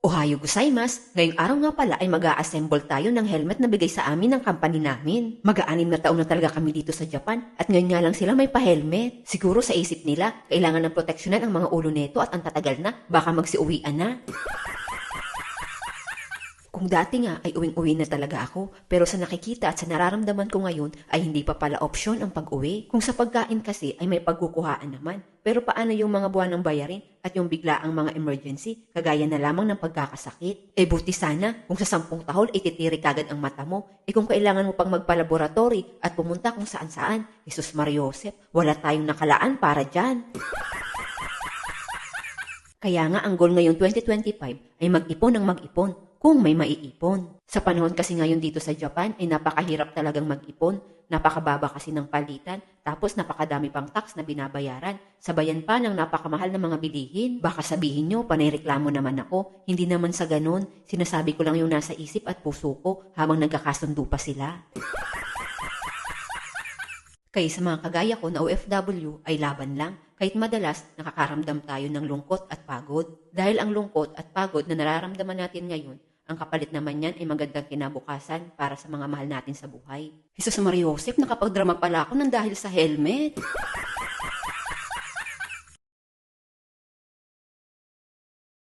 Ohayo gozaimasu! Ngayong araw nga pala ay mag assemble tayo ng helmet na bigay sa amin ng company namin. Mag-aanim na taon na talaga kami dito sa Japan at ngayon nga lang sila may pa-helmet. Siguro sa isip nila, kailangan ng proteksyonan ang mga ulo neto at ang tatagal na, baka magsiuwian na. Kung dati nga ay uwing-uwi na talaga ako, pero sa nakikita at sa nararamdaman ko ngayon ay hindi pa pala opsyon ang pag-uwi. Kung sa pagkain kasi ay may pagkukuhaan naman. Pero paano yung mga buwan ng bayarin at yung biglaang mga emergency, kagaya na lamang ng pagkakasakit? Eh buti sana kung sa sampung tahol ititirik agad ang mata mo. Eh kung kailangan mo pang magpalaboratory at pumunta kung saan-saan, Jesus Mariosep, wala tayong nakalaan para dyan. Kaya nga ang goal ngayong 2025 ay mag-ipon ng mag-ipon kung may maiipon. Sa panahon kasi ngayon dito sa Japan ay napakahirap talagang mag-ipon, napakababa kasi ng palitan, tapos napakadami pang tax na binabayaran, sabayan pa ng napakamahal na mga bilihin. Baka sabihin nyo, panayreklamo naman ako, hindi naman sa ganon, sinasabi ko lang yung nasa isip at puso ko habang nagkakasundo pa sila. Kaya sa mga kagaya ko na OFW ay laban lang, kahit madalas nakakaramdam tayo ng lungkot at pagod. Dahil ang lungkot at pagod na nararamdaman natin ngayon, ang kapalit naman yan ay magandang kinabukasan para sa mga mahal natin sa buhay. Jesus Mariosep, nakapagdrama pala ako ng dahil sa helmet.